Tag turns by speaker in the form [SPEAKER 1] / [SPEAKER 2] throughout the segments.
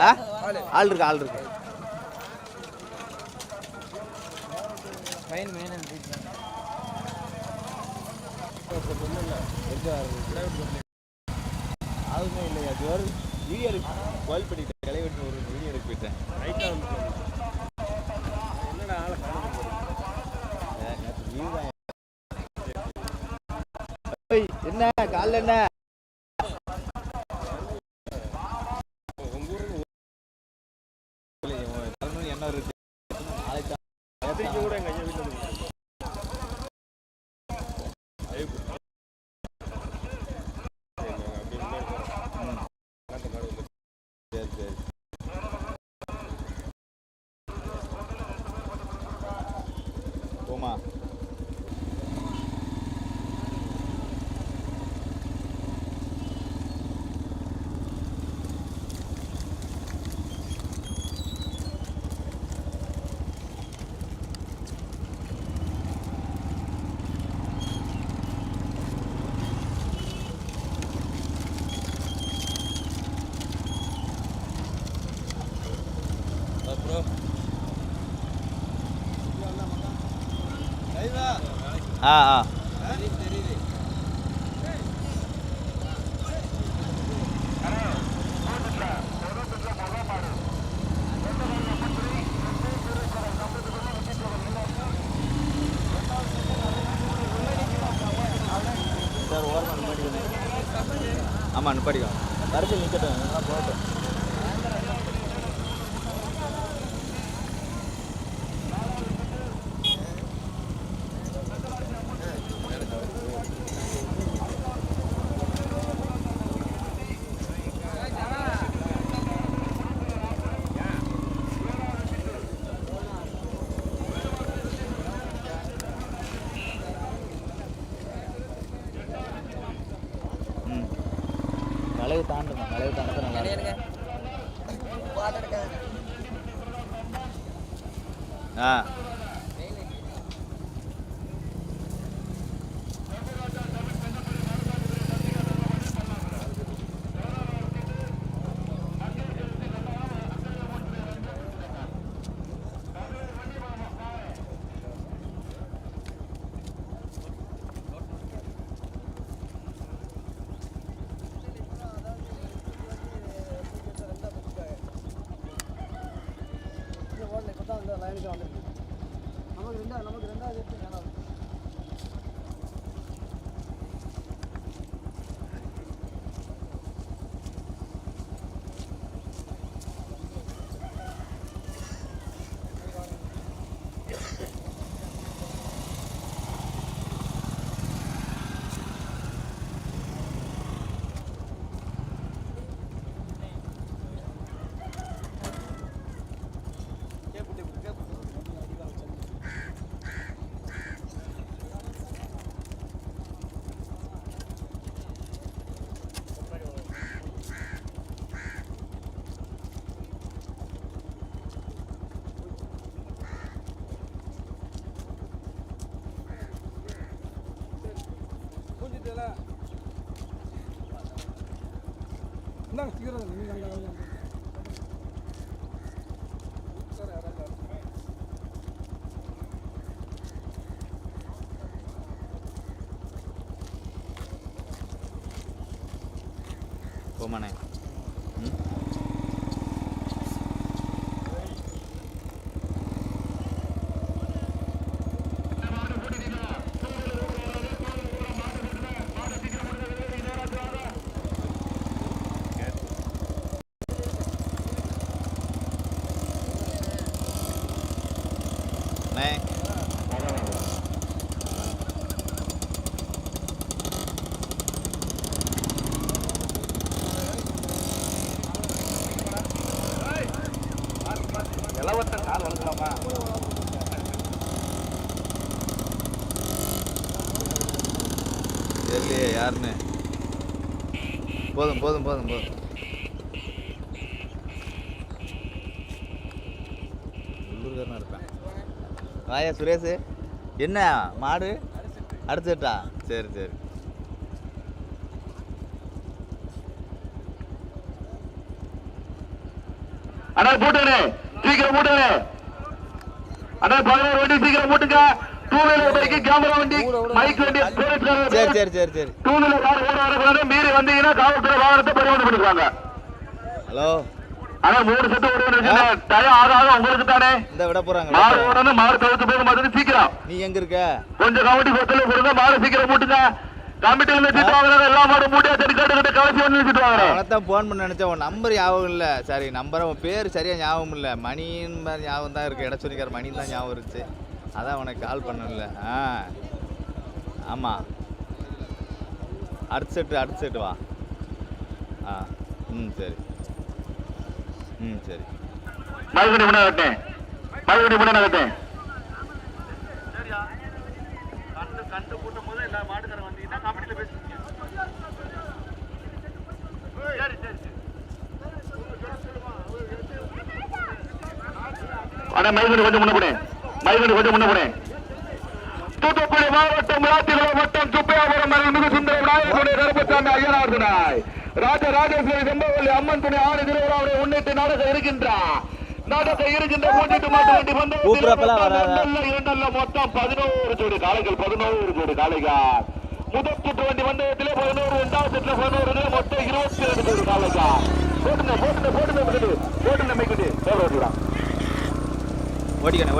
[SPEAKER 1] ஆ? ஆள் இருக்கு ஆள் இருக்கு.
[SPEAKER 2] மெயின் மெயின்
[SPEAKER 1] ஆளுமே இல்லை அது ஒரு வீடியோ கால் பண்ணிட்டேன் களை வெட்டு ஒரு வீடியோ எடுக்க போயிட்டேன்.
[SPEAKER 3] என்னடா ஆளை காணோம்
[SPEAKER 1] தான். ஏய், என்ன? காலைல என்ன? дома. ஆமாம் நிப்பாட்டிக்கோ. வரது நிற்கட்டும் போகட்டும் போதும் போதும் போதும் போதும். உள்ளூர்காரனா இருப்பேன். வாயா சுரேஷ். என்ன மாடு? அடிச்சிட்டா சரி சரி.
[SPEAKER 4] அண்ணா போட்டுங்க சீக்கிரம் போட்டுங்க அண்ணா பதினோரு வண்டி சீக்கிரம் போட்டுங்க டூ வீலர் பைக்கு கேமரா வண்டி மைக் வண்டி
[SPEAKER 1] சரி சரி சரி சரி.
[SPEAKER 4] டூ வீலர் கார் ஓட வரக்கூடாது மீறி வந்தீங்கன்னா காவல்துறை வாகனத்தை
[SPEAKER 1] ஹலோ?
[SPEAKER 4] ஆனா மூணு செட்டு ஓடுவாங்க டயம் ஆக ஆக உங்களுக்கு தானே?
[SPEAKER 1] இந்த விட போறாங்க.
[SPEAKER 4] மாடு ஓடணும் மாடு கவுத்து போக மாட்டேங்குது சீக்கிரம்.
[SPEAKER 1] நீ எங்க இருக்க?
[SPEAKER 4] கொஞ்சம் கமிட்டி கொத்தல கொடுங்க மாடு சீக்கிரம் மூட்டுங்க. கமிட்டில சீட்டு வாங்குறாங்க எல்லா மாடும் மூட்டியா சரி கேட்டு கிட்ட கலசி வந்து
[SPEAKER 1] அவனைத்தான் ஃபோன் பண்ண நினைச்சேன் உன் நம்பர் ஞாபகம் இல்லை. சரி நம்பர் உன் பேர் சரியா ஞாபகம் இல்லை. மணின்னு மாதிரி ஞாபகம் தான் இருக்கு. இட சொல்லிக்கார மணி தான் ஞாபகம் இருந்துச்சு அதான் உனக்கு கால் பண்ணல ஆ. ஆமாம் அடுத்த செட்டு அடுத்த செட்டு வா. ஆ. ம் சரி. ம் சரி.
[SPEAKER 4] மறுபடி முன்ன கட்டேன் மறுபடி முன்ன கட்டேன்
[SPEAKER 3] கண்டு கண்டு கூட்டும் போது எல்லா மாட்டுக்காரன் வந்தீங்கன்னா கமிட்டியில் பேசுவீங்க சரி சரி சரி.
[SPEAKER 4] அண்ணா மைகடி கொஞ்சம் முன்ன போனேன் மைகடி கொஞ்சம் முன்ன போனேன் தூத்துக்குடி மாவட்டம் விளாத்திகுளம் வட்டம் சுப்பையாபுரம் அருள்மிகு சுந்தர விநாயகருடைய கருப்பசாமி ஐயனார் துணாய் ராஜ ராஜேஸ்வரி செம்பவல்லி அம்மன் துணை ஆறு திருவிழாவை முன்னிட்டு நடக்க இருக்கின்றார் நடக்க இருக்கின்ற மூன்றிட்டு மாட்டு வண்டி வந்து. இரண்டல்ல மொத்தம் பதினோரு ஜோடி காளைகள் பதினோரு ஜோடி காளைகள் முதல் சுற்று வண்டி வந்ததிலே பதினோரு இரண்டாவது சுற்று பதினோரு மொத்தம் இருபத்தி ரெண்டு ஜோடி காளைகள் போட்டுங்க போட்டுங்க போட்டுங்க போட்டுங்க போட்டுங்க
[SPEAKER 1] ஓடிக்கணும்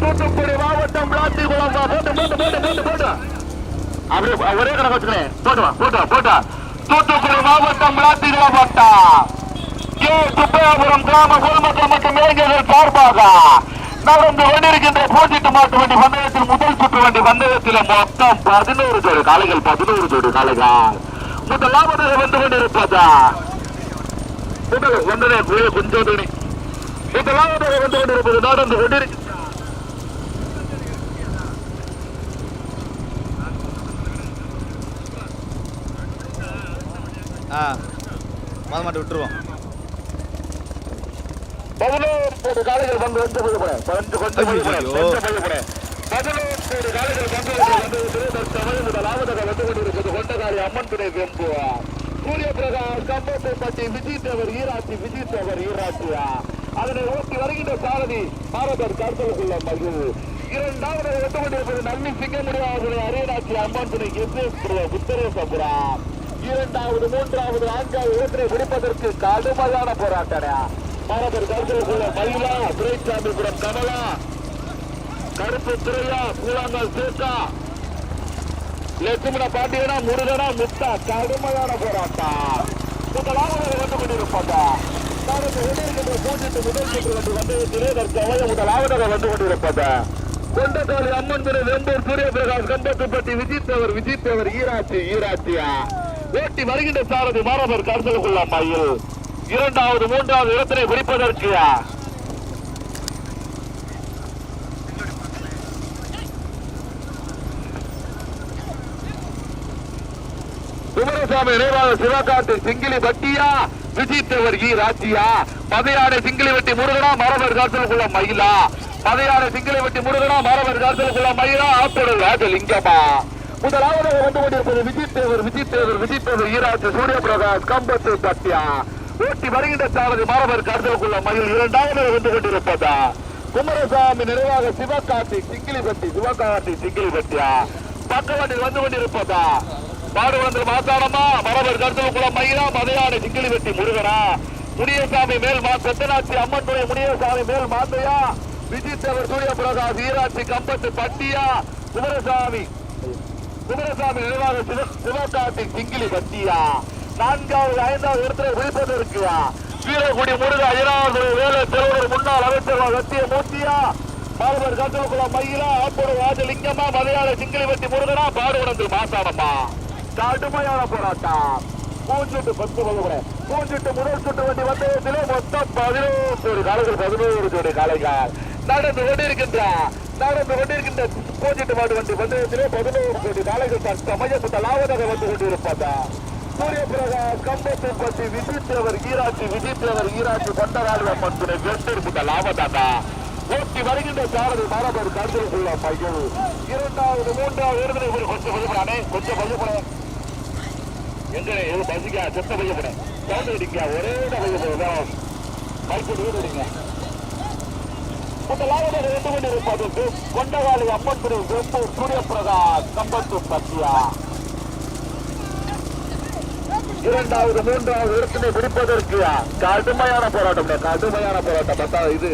[SPEAKER 4] தூத்துக்குடி மாவட்டம் விளாத்திகுளம் போட்டு போட்டு போட்டு போட்டு போட்டு. அப்படியே ஒரே கணக்கு வச்சுக்கிறேன் போட்டுவா வா போட்டா தூத்துக்குடி மாவட்டம் விளாத்திகுளம் போட்டா கே. சுப்பையாபுரம் கிராம பொதுமக்கள் மற்றும் இளைஞர்கள் சார்பாக நடந்து கொண்டிருக்கின்ற போட்டிட்டு மாட்டு வண்டி பந்தயத்தில் முதல் சுற்று வண்டி பந்தயத்தில் மொத்தம் பதினோரு ஜோடி காலைகள் பதினோரு ஜோடி காலைகள் முதலாவதாக வந்து கொண்டிருப்பதா? முதல் வந்ததே கொஞ்சம் துணி. முதலாவதாக வந்து கொண்டிருப்பது நடந்து கொண்டிருக்கிறது
[SPEAKER 1] ஆ. மாட்டு விட்டுருவோம்.
[SPEAKER 4] பதினோரு காலைகள் வந்து வந்து போய் கொஞ்சம் கொஞ்சம் போய்
[SPEAKER 1] ஐயோ.
[SPEAKER 4] கொஞ்சம் போய் பதினோரு கோடி காலைகள் வந்து வந்து கொண்டகாரி அம்மன் துணை வெம்பு சூரிய பிரகாஷ் கம்பத்தை விஜய் தேவர் ஈராட்சி விஜய் தேவர் ஈராட்சியா? அதனை ஓட்டி வருகின்ற சாரதி பாரதர் கருத்தலுக்குள்ள மகிழ் இரண்டாவது கொண்டிருப்பது நன்னி சிங்கமுடியாவது அரியராட்சி அம்மன் துணை எஸ் புத்தரேசபுரம் இரண்டாவது மூன்றாவது நான்காவது இடத்தினை பிடிப்பதற்கு கடுமையான போராட்டம் மாணவர் கருத்துக்குள்ள மயிலா துரைசாமிபுரம் கமலா கருப்பு திரையா கூழாங்கல் சேக்கா லட்சுமண பாண்டியனா முருகனா முத்தா கடுமையான போராட்டம். முதலாவது வந்து கொண்டிருப்பாங்க நாளைக்கு முதல் வந்து வந்து அம்மன் திரு வெம்பூர் சூரிய பிரகாஷ் கம்பத்துப்பட்டி விஜித் தேவர் விஜித் தேவர் ஈராட்சி ஈராட்சியா ஓட்டி வருகின்ற சாரதி மாணவர் கருத்தலுக்குள்ள மயில் இரண்டாவது மூன்றாவது இடத்தினை பிடிப்பதற்கு. குமரசாமி நினைவாக சிவகாட்டு சிங்கிலி பட்டியா? விஜித்தவர் ஈ ராஜியா? பதையாடை சிங்கிலி வெட்டி முருகனா மரபர் காத்தலுக்குள்ள மயிலா? பதையாடை சிங்கிலி வெட்டி முருகனா மரபர் காத்தலுக்குள்ள மயிலா? ஆப்படல் ராஜலிங்கமா? முதலாவது வந்து கொண்டிருப்பது விஜித் தேவர் விஜித் தேவர் விஜித் தேவர் ஈராட்சி சூரிய பிரகாஷ் கம்பத்து பட்டியா ஓட்டி வருகின்ற சாரதி மாணவர் காத்தலுக்குள்ள மயில் இரண்டாவது வந்து கொண்டிருப்பதா? குமரசாமி நிறைவாக சிவகாட்டி சிவகார்த்தி சிவகாட்டி சிங்கிலிப்பட்டியா பக்கவாட்டில் வந்து கொண்டிருப்பதா? பாடுவந்தர் மாசாணமா மரபர் கருத்தலுக்குளம் மயிலா மதையாடு சிங்கிலி வெட்டி முருகனா? முனியசாமி மேல் மா செத்தனாட்சி அம்மன் துணை முனியசாமி மேல் மாந்தையா? விஜித்தவர் சூரிய பிரகாஷ் ஈராட்சி கம்பத்து பட்டியா? குமரசாமி குமரசாமி நினைவாக சிவ திங்கிலி பத்தியா நான்காவது ஐந்தாவது இடத்துல விழிப்பதற்கு வீரகுடி முருக ஐயாவது வேலை தலைவர் முன்னாள் அமைச்சர் சத்திய மூர்த்தியா? பாலவர் கந்தகுளம் மயிலா ஆப்போடு ராஜலிங்கம்மா மலையாள சிங்கிலி வெட்டி முருகனா பாடுவனந்து மாசானம்மா கடுமையான போராட்டம் மூஞ்சுட்டு பத்து வகுப்புற மூஞ்சுட்டு முதல் சுட்டு வண்டி வந்ததிலே மொத்தம் பதினோரு ஜோடி காலைகள் பதினோரு கோடி காலைகள் நடந்து கொண்டிருக்கின்ற. நடந்து கொண்டிருக்கின்ற பூஞ்சிட்டு மாடு வண்டி வந்ததிலே பதினோரு கோடி நாளைகள் தான் சமயத்து தலாவதாக வந்து கொண்டிருப்பதா சூரிய பிரகாஷ் கம்பத்து பத்தி விஜித்தேவர் ஈராட்சி விஜித்தேவர் ஈராட்சி கொண்டராளி அம்மன் துணை வெற்றி ஓட்டி வருகின்ற சாரதி மாணவர் கருத்துக்குள்ள பையன். இரண்டாவது மூன்றாவது இடத்துல இவர் கொஞ்சம் பயப்படானே கொஞ்சம் பயப்பட. எங்க பசிக்கா செத்த பையப்பட. சவுண்ட் அடிக்கா ஒரே பயப்பட மைக்கு இந்த முதலாவது இருந்து கொண்டிருப்பது வே- கொண்டகாலி அம்மன் திரு வேப்பூர் சூரியபிரகாஷ் கம்பத்து சத்யா இரண்டாவது மூன்றாவது இடத்தினை பிடிப்பதற்கு கடுமையான போராட்டம் கடுமையான போராட்டம். பார்த்தா இது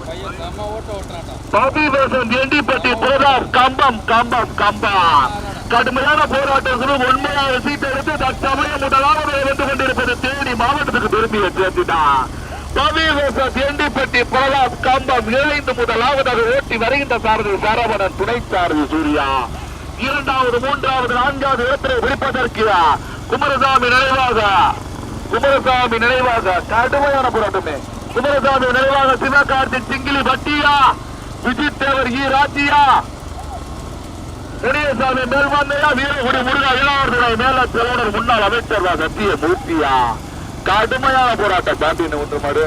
[SPEAKER 2] பையன் செம்ம ஓட்ட ஓட்டுறான்டா
[SPEAKER 4] பாபிவேசன் எண்டிப்பட்டி பிரதாப் கம்பம் கம்பம். கடுமையான போராட்டத்திலும் உண்மையாக சீட்டெடுத்து தற்சமயம் முதலாவது வந்து கொண்டிருப்பது தேனி மாவட்டத்துக்கு திரும்பிய சேர்த்துட்டான் எண்டிப்பட்டி பிரதாப் கம்பம் இணைந்து முதலாவதாக ஓட்டி வருகின்ற சாரதி சரவணன் துணை சாரதி சூர்யா. இரண்டாவது மூன்றாவது நான்காவது இடத்திலே பிடிப்பதற்கு குமரசாமி நினைவாக குமரசாமி நினைவாக கடுமையான போராட்டமே. குமரசாமி நினைவாக சிவகார்த்திக் சிங்கிலி பட்டியா விஜித் தேவர் ஈ. ராஜியா பெரியசாமி மேல்வாந்தையா வீரகுடி முருகா இளவரசரை மேல செலவனர் முன்னாள் அமைச்சர் சத்திய மூர்த்தியா? கடுமையான போராட்டம். பாண்டியன் ஒன்று மாடு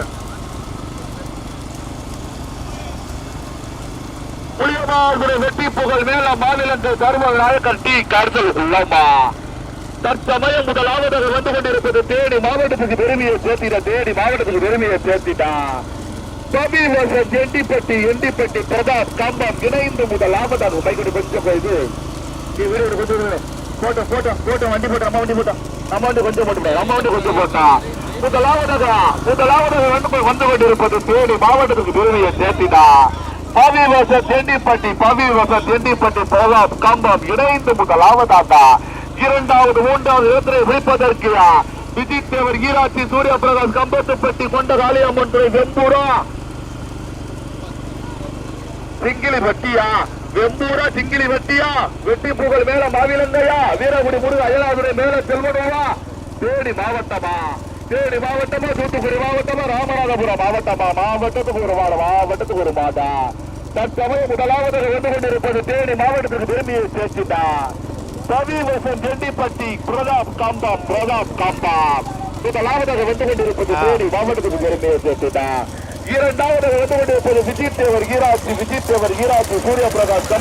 [SPEAKER 4] புளியமாகுடி வெட்டி புகழ் மேல மாநிலங்கள் சர்வ நாயக்கர் டி. கருத்தல் உள்ளமா தற்சமயம் முதலாவது வந்து கொண்டிருப்பது தேடி மாவட்டத்துக்கு பெருமையை சேர்த்திட தேடி மாவட்டத்துக்கு பெருமையை சேர்த்திட்டான். கபி வருஷம் எண்டிப்பட்டி எண்டிப்பட்டி பிரதாப் கம்பம் இணைந்து முதலாவதாக மைக்கடி கொஞ்சம் இது நீ வீடு கொஞ்சம் போட்டோ போட்டோ போட்டோ வண்டி போட்டோ அம்மா வண்டி போட்டோம் அம்மா வண்டி கொஞ்சம் போட்டு அம்மா வண்டி கொஞ்சம் போட்டா. முதலாவதாக முதலாவதாக வந்து வந்து கொண்டிருப்பது தேனி மாவட்டத்துக்கு பெருமையை சேர்த்திட்டா பவி வருஷம் தெண்டிப்பட்டி பவி வருஷம் தெண்டிப்பட்டி பிரதாப் கம்பம் இணைந்து முதலாவதாக இரண்டாவது மூன்றாவது இடத்திலே வைப்பதற்கு விஜய் தேவர் ஈராட்சி சூரிய பிரகாஷ் கம்பத்துப்பட்டி கொண்ட காளியம்மன் துறை வெம்பூரா. சிங்கிலி வட்டியா? வெம்பூரா சிங்கிலி வட்டியா? வெட்டி புகழ் மேல மாவிலங்கையா? வீரகுடி முருக அயலாதுரை மேல செல்வனோவா? தேனி மாவட்டமா? தேனி மாவட்டமா? தூத்துக்குடி மாவட்டமா? ராமநாதபுரம் மாவட்டமா? மாவட்டத்துக்கு ஒரு மாட மாவட்டத்துக்கு ஒரு மாதா. தற்சமயம் முதலாவதாக வந்து கொண்டிருப்பது தேனி மாவட்டத்துக்கு பெருமையை சேர்த்துட்டா சமீபசன் செண்டிப்பட்டி பிரதாப் கம்பம் பிரதாப் கம்பம். முதலாவதாக வந்து கொண்டிருப்பது தேனி மாவட்டத்துக்கு பெருமையை சேர்த்துட்டா இரண்டாவது வந்து கொண்டிருப்பது விஜய் தேவர் ஈராட்சி விஜய் தேவர் ஈராட்சி சூரிய பிரகாஷ்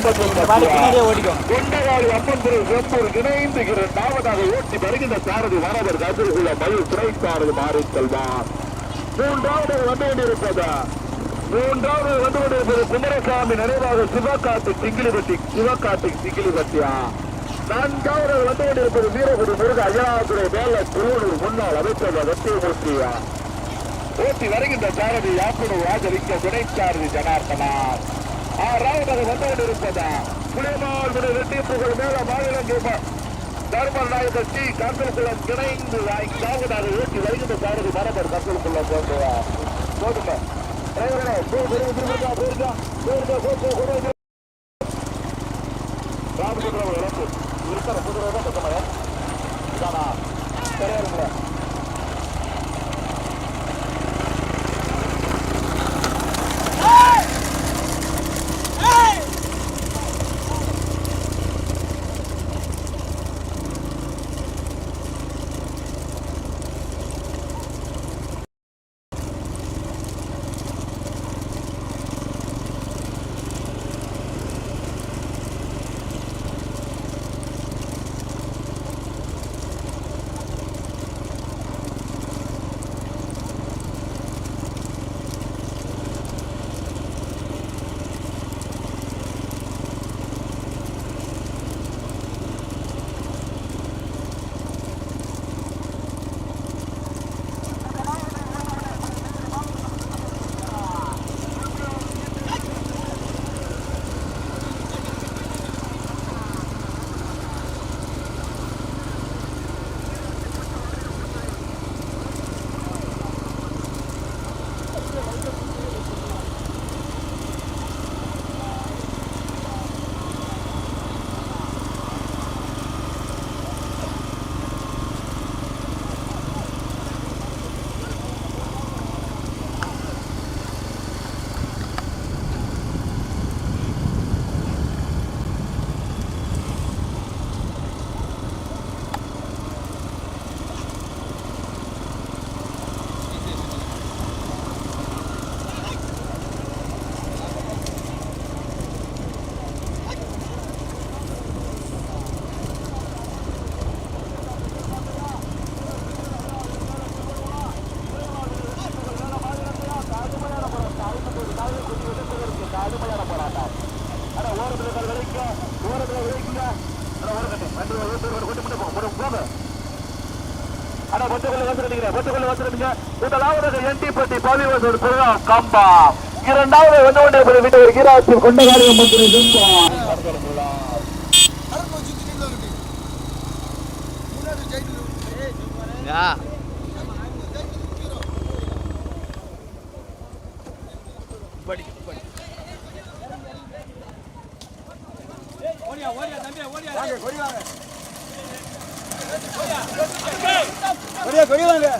[SPEAKER 2] ஓடிக்கும்
[SPEAKER 4] கொண்டவாடி அம்மன்புரி வெம்பூர் இணைந்து இரண்டாவதாக ஓட்டி வருகின்ற சாரதி வரவர் கதிர்குள்ள மயில் துணை சாரதி மாறி செல்வார் மூன்றாவது வந்து கொண்டிருப்பது மூன்றாவது வந்து கொண்டிருப்பது குமரசாமி நினைவாக சிவகாட்டு சிங்கிலிபட்டி சிவகாட்டு சிங்கிலிபட்டியா நான்காவது வந்து கொண்டிருப்பது வீரகுடி முருக அய்யனாதுரை மேல திருவள்ளூர் முன்னாள் அமைச்சர் வெற்றிமூர்த்தியா ஓட்டி வருகின்ற சாரதி யாக்குடு ராஜலிங்க துணை சாரதி ஜனார்த்தனா ஆறாவதாக வந்து கொண்டிருப்பதா புலிமால் வெட்டி புகழ் மேல மாநிலம் தர்மர் நாயகர் டி கந்தல்குளம் இணைந்து ஐந்தாவதாக ஓட்டி வருகின்ற சாரதி மரபர் கந்தல்குளம் போட்டுவா போட்டுங்க டிரைவரே போயிருக்கா போயிருக்கா போயிருக்கா போ போ கூட இறப்பு இருக்கிற குதிரை தான் பக்கமாக சரியா இருக்குல்ல முதலாவது என்டிபட்டி என்டிப்பட்டி பதிவு கம்பா. இரண்டாவது வந்து கொண்டே வீட்டு ஒரு கீராட்சி கொண்ட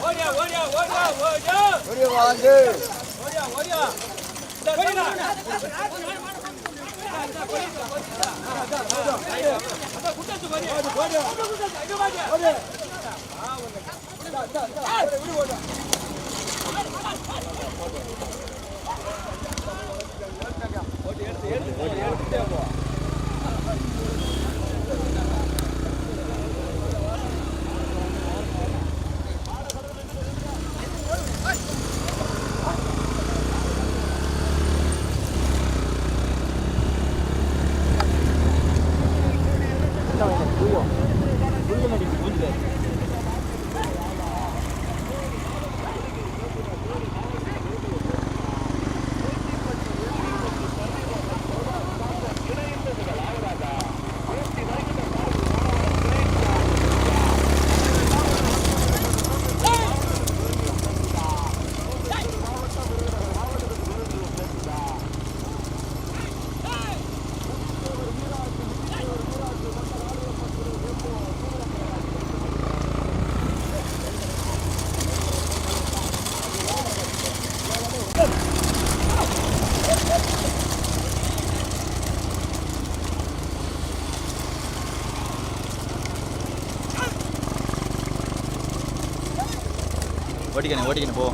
[SPEAKER 1] ஓட்டிக்கணும் ஓட்டிக்கணும் போ ஓட்டிக்கணும் ஓட்டிக்கணும் போ.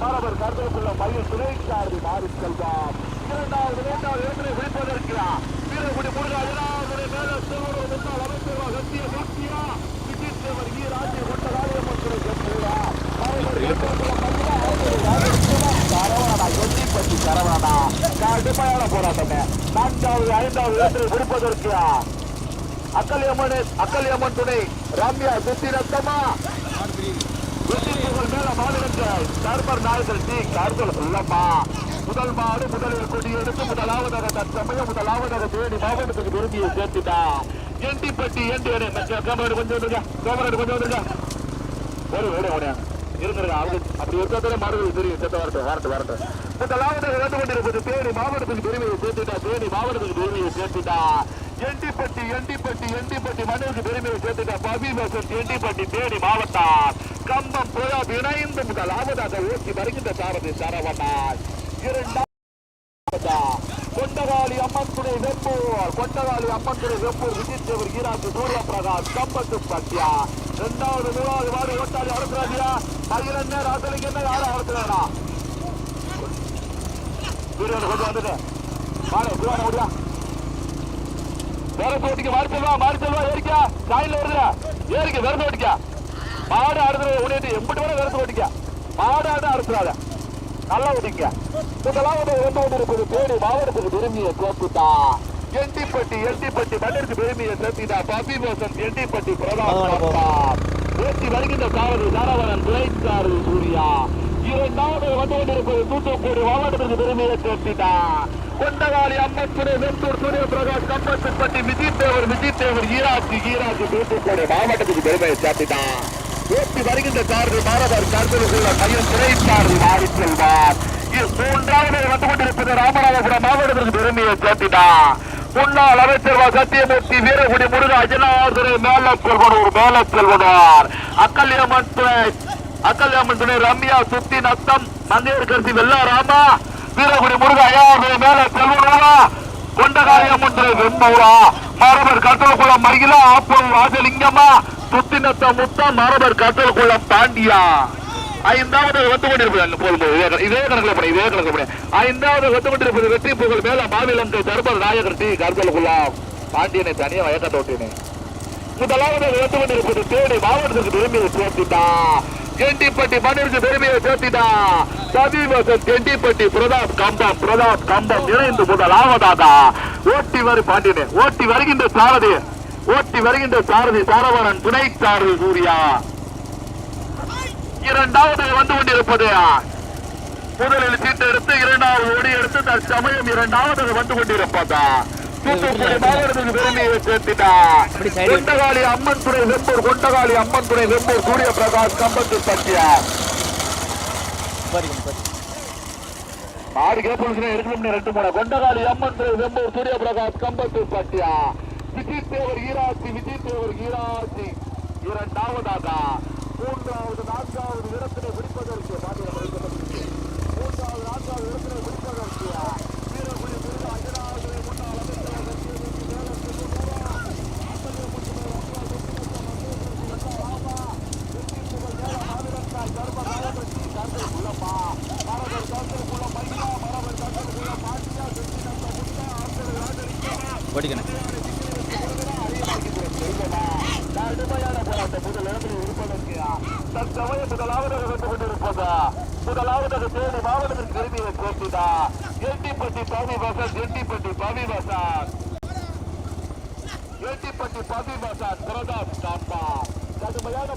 [SPEAKER 4] மாணவர் கருத்துக்குள்ள மையம் துணை மாறி செல்வார் இரண்டாவது இரண்டாவது இடத்திலே விழிப்பதற்கிறார் வீரகுடி முருகா இரண்டாவது மேல செல்வரும் முன்னாள் அமைச்சர் சத்திய சக்தியா தேவர் ஈ கொண்ட ராஜ்யம் எட்டிப்பட்டி சரவணா. கடுமையான போராட்டமே நான்காவது ஐந்தாவது இடத்தில் விடுப்பதற்கு அக்கல்யம்மன் அக்கல்யம்மன் துணை ரம்யா சுத்தி ரத்தமா மேல மாநிலங்கள் சர்மர் நாயகர் டி. கார்கல் உள்ளம்மா முதல் மாடு முதலில் கொடி எடுத்து முதலாவதாக தற்சமயம் முதலாவதாக தேடி மாவட்டத்துக்கு விரும்பியை சேர்த்துட்டா. எண்டிப்பட்டி எண்டி கேமரா கொஞ்சம் வந்துருங்க. கேமரா கொஞ்சம் வந்துருங்க. ஒரு ஓட ஓட இருந்துருங்க அவங்க அப்படி இருக்கிறதே மாடுகள் தெரியும். செத்த வரட்டும் வரட்டும் வரட்டும் முதலாவதாக நடந்து கொண்டிருப்பது தேனி மாவட்டத்துக்கு பெருமையை சேர்த்துட்டா தேனி மாவட்டத்துக்கு பெருமையை சேர்த்துட்டா. எண்டிப்பட்டி எண்டிப்பட்டி எண்டிப்பட்டி மண்ணுக்கு பெருமையை சேர்த்துட்டா. பவி வசந்த் எண்டிப்பட்டி தேனி மாவட்டம். கம்பம் புழா இணைந்து முதலாவதாக ஊசி வருகின்ற சாரதி சரவணாய் இரண்டாம் கொண்டகாளி அம்மன் துணை வெப்பூர். கொண்டகாளி அம்மன் துணை வெப்பூர் விஜய் தேவர் ஈராக்கு சூரிய பிரகாஷ் கம்பத்து சத்யா இரண்டாவது மூணாவது வாடி ஓட்டாளி அறுக்கிறாதியா அதில் என்ன ராசலிங்க என்ன யாரும் அறுக்கிறானா சூரியன் கொஞ்சம் வந்துட்டு. வாடகை சூரியன் முடியா? வேற ஓட்டிக்க மாறி செல்வா மாறி செல்வா ஏறிக்கா. சாயில வருதுல ஏறிக்க வெறும் ஓட்டிக்க. மாடு அடுத்து உடையிட்டு எம்பிட்டு வர வெறும் ஓட்டிக்க. மாடு ஆடு அறுத்துறாத. நல்லா ஓட்டிக்க. முதலாவது வந்து கொண்டிருப்பது பேரு மாவட்டத்துக்கு விரும்பிய கோப்புத்தா எண்டிப்பட்டி எண்டிப்பட்டி மண்ணிற்கு விரும்பிய சேர்த்திட்டா பபி மோசன் எண்டிப்பட்டி பிரதாப் ஓட்டி வருகின்ற சாரதி தாராவரன் துணைச்சாரதி சூர்யா. இரண்டாவது வந்து கொண்டிருப்பது தூத்துக்குடி மாவட்டத்திற்கு பெருமையை சேர்த்திட்டா கொண்டகாலி அம்மத்துறை வெந்தூர் சூரியபிரகாஷ் பிரகாஷ் கம்பத்துப்பட்டி விஜய் தேவர் விஜய் தேவர் ஈராட்சி ஈராட்சி தூத்துக்குடி மாவட்டத்துக்கு பெருமையை சேர்த்திட்டான். ஓட்டி வருகின்ற சாரதி மாணவர் கருத்துள்ள மையம் துறை சாரதி மாறி செல்வார். மூன்றாவது வந்து கொண்டிருப்பது ராமநாதபுரம் மாவட்டத்திற்கு பெருமையை சேர்த்திட்டான். முன்னாள் அமைச்சர் சத்தியமூர்த்தி வீரகுடி முருகா அஜனாதுரை மேல செல்வனூர் மேல அக்கல்யாமன் துணை ரம்யா சுத்தி நத்தம் மங்கையர் கருத்தி வெள்ளாராமா வீரகுடி முருகையா மேல செல்வனா கொண்டகாரியம்மன் துணை வெம்மூரா மரபர் கட்டளக்குளம் மகிழா ஆப்பம் ராஜலிங்கம்மா சுத்தினத்த முத்தம் மரபர் கட்டளக்குளம் தாண்டியா ஐந்தாவது வந்து கொண்டிருப்பது போதும் இதே- கணக்கில் படி இதே கணக்கில் படி. ஐந்தாவது வந்து கொண்டிருப்பது வெற்றி புகழ் மேல மாவிலங்கை தர்பர் நாயகர் டி. கர்கலகுலாம் பாண்டியனை தனியா வயக்கட்ட ஓட்டினேன். முதலாவது வந்து கொண்டிருப்பது தேடி மாவட்டத்துக்கு திரும்பி சேர்த்துட்டா எண்டிப்பட்டி மண்ணிற்கு பெருமையை சேர்த்திடா சமீபத்தில் எண்டிப்பட்டி பிரதாப் கம்பம் பிரதாப் கம்பம் இணைந்து முதலாவதாக ஓட்டி வரு பாண்டியனே ஓட்டி வருகின்ற சாரதி. ஓட்டி வருகின்ற சாரதி சரவணன் துணை சாரதி சூர்யா. இரண்டாவது வந்து கொண்டிருப்பது முதலில் சீட்டு எடுத்து இரண்டாவது ஓடி எடுத்து தற்சமயம் இரண்டாவது வந்து கொண்டிருப்பதா? கொண்டகாளி அம்மன் துறை வெம்பூர் கொண்டகாளி அம்மன் துறை வெம்பூர் சூரிய பிரகாஷ் கம்பத்து
[SPEAKER 1] பாருங்க
[SPEAKER 4] ஆறு கேப்புல எடுக்கணும் ரெண்டு மூணு. கொண்டகாளி அம்மன் துறை வெம்பூர் சூரிய பிரகாஷ் கம்பத்து பட்டியா விஜய் தேவர் ஈராட்சி விஜய் தேவர் ஈராட்சி. இரண்டாவதாக மூன்றாவது நான்காவது இடத்தினை பிடிப்பதற்கு. மூன்றாவது நான்காவது இடத்தினை பிடிப்பதற்கு வீரகுடி முருகா ஐயனாவது முன்னாள் அமைச்சர் வெற்றிவேலு வேலத்து முருகா. அப்படி முத்துவேல் அம்மாள் வெற்றிவேலு மகேஸ்வரி ராமா. வெற்றி புகழ் மேல மாவிலங்காய் தர்ம ராமபட்சி தந்தை குள்ளம்மா. மரபர் தந்தை குள்ள மையா மரபர் தந்தை குள்ள பாட்டியா வெற்றி நந்த முத்தா ஆசிரியர் ராஜரிக்கமா
[SPEAKER 1] ஓடிக்கணும்
[SPEAKER 4] போராட்டம் முதலாவதாக தேனி மாவட்டத்திற்கு பெருமையை சேர்த்துதா எட்டிப்பட்டி பவி வசந்த் எட்டிப்பட்டி பவி வசந்த் எட்டிப்பட்டி பவி பிரதாப் கடுமையான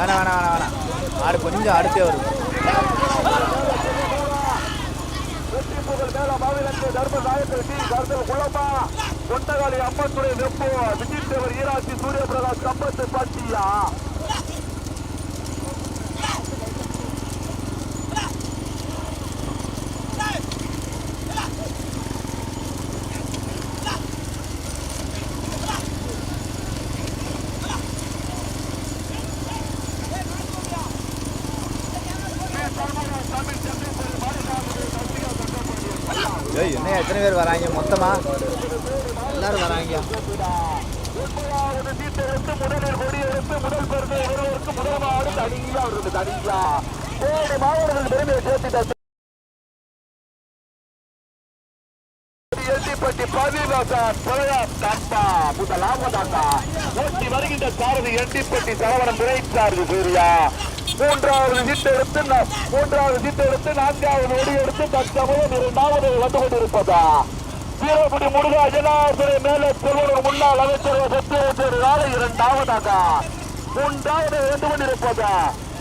[SPEAKER 1] வேணாம் வேணாம் வேணாம் வேணாம். ஆடு கொஞ்சம் அடுத்தே வரும்.
[SPEAKER 4] வெற்றி புகழ் கொண்டகாளி அம்மத்துறை வெப்போ விஜய் தேவர் ஈராட்சி சூரிய பிரகாஷ் கம்பத்து பாட்டியா
[SPEAKER 1] ஏய் என்ன எத்தனை பேர் வராங்க? மொத்தமா? எல்லாரும் வராங்க.
[SPEAKER 4] ஒன்பதாவது சீட்டை எடுத்து முதலில் கொடி முதல் ஒருவருக்கு முதல் மாடு தனியா தனியா ஏழு மாவட்டங்கள் பெருமையை சேர்த்துட்டார் எட்டிப்பட்டி பதிவாசன் முதலாவதாக ஓட்டி வருகின்ற சாரதி எட்டிப்பட்டி சரவணன் துறைச்சாரதி சூர்யா. மூன்றாவது சீட்டு எடுத்து மூன்றாவது சீட்டு எடுத்து நான்காவது ஒடி எடுத்து தற்சமயம் இரண்டாவது வந்து கொண்டிருப்பதா? வீரகுடி முருகா மேலே செல்வனர் முன்னாள் அமைச்சர் சத்தியவச்சர் இரண்டாவதாக மூன்றாவது வந்து கொண்டிருப்பதா?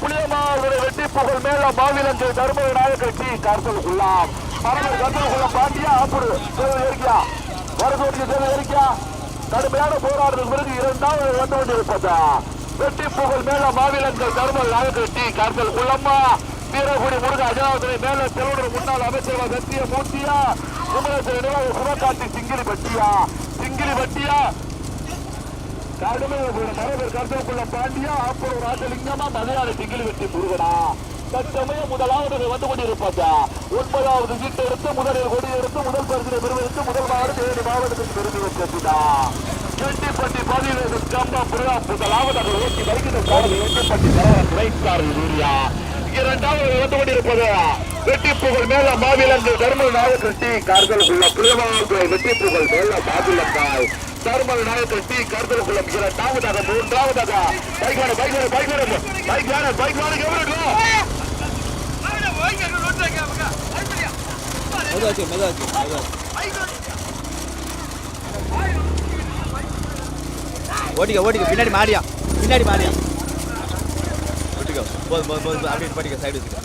[SPEAKER 4] புளியமாவுடைய வெட்டி புகழ் மேல மாவிலங்கை தர்ம நாயகர் டி கார்த்தல் குல்லாம் மரபர் கந்தல் குள்ள பாண்டியா ஆப்புடு இருக்கியா ஏறிக்கா வரதோட்டிய சேவை கடுமையான போராட்டத்துக்கு பிறகு இரண்டாவது வந்து கொண்டிருப்பதா? வெற்றி புகழ் மேல மாவிலங்கள் தர்ம நாயகர் டி கார்த்தல் குள்ளம்மா. வீரகுடி முருக அஜனாதுரை மேல செல்வனர் முன்னாள் அமைச்சர் சத்திய மூர்த்தியா. குமரேசன் நிர்வாக சிவகாட்டி சிங்கிலி பட்டியா. சிங்கிலி பட்டியா. கடுமையான மரபர் கருத்துக்குள்ள பாண்டியா. அப்புறம் ராஜலிங்கமா மதுரான சிங்கிலி வெட்டி முருகனா. தற்சமய முதலாவது வந்து கொண்டிருப்பது ஒன்பதாவது சீட்டை எடுத்து முதலில் கொடி எடுத்து முதல் பரிசிலை பெறுவதற்கு முதல் மாவட்ட தேனி மாவட்டத்துக்கு பெருமை பெற்றுதான் எட்டிப்பட்டி பதினேழு கம்பம் புரியா முதலாவதாக ஓட்டி வருகிற சாரதி எட்டிப்பட்டி சரவணன் துணைக்கார் சூர்யா இரண்டாவது வந்து கொண்டிருப்பது வெட்டி புகழ் மேல மாவிலங்கு தர்மல் நாயக்கர் டி கார்களுக்குள்ள புலியமாவுக்கு வெட்டி புகழ் மேல மாவிலங்காய் தர்மல் நாயக்கர் டி கார்களுக்குள்ள இரண்டாவதாக மூன்றாவதாக bike bike bike bike bike bike எவ்வளவு
[SPEAKER 2] மெதுவாச்சு மெதுவாச்சு மெதுவாச்சு.
[SPEAKER 1] ஓட்டிக்க ஓட்டிக்க பின்னாடி மாடியா பின்னாடி மாடியா ஓட்டிக்கோ போதும் போதும் போதும். அப்படியே படிக்க சைடு வச்சுக்க.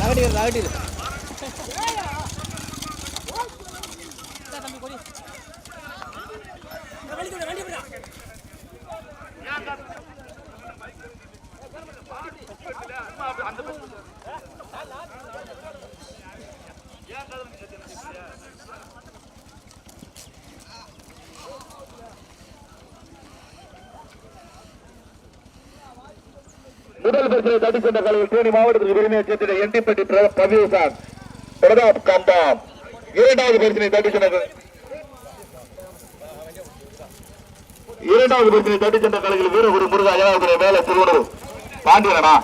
[SPEAKER 1] நகட்டிடு நகட்டிடு
[SPEAKER 4] முதல் பரிசிலை தட்டி சென்ற கலையில் தேனி மாவட்டத்திற்கு பெருமையை சேர்த்த எண்டிப்பட்டி பிர- பிரதாப் கம்பம். இரண்டாவது பரிசிலை தட்டி சென்ற இரண்டாவது பரிசிலை தட்டி சென்ற கலையில் வீரகுரு முருகா ஏழாவது மேல திருவள்ளூர். பாண்டியனா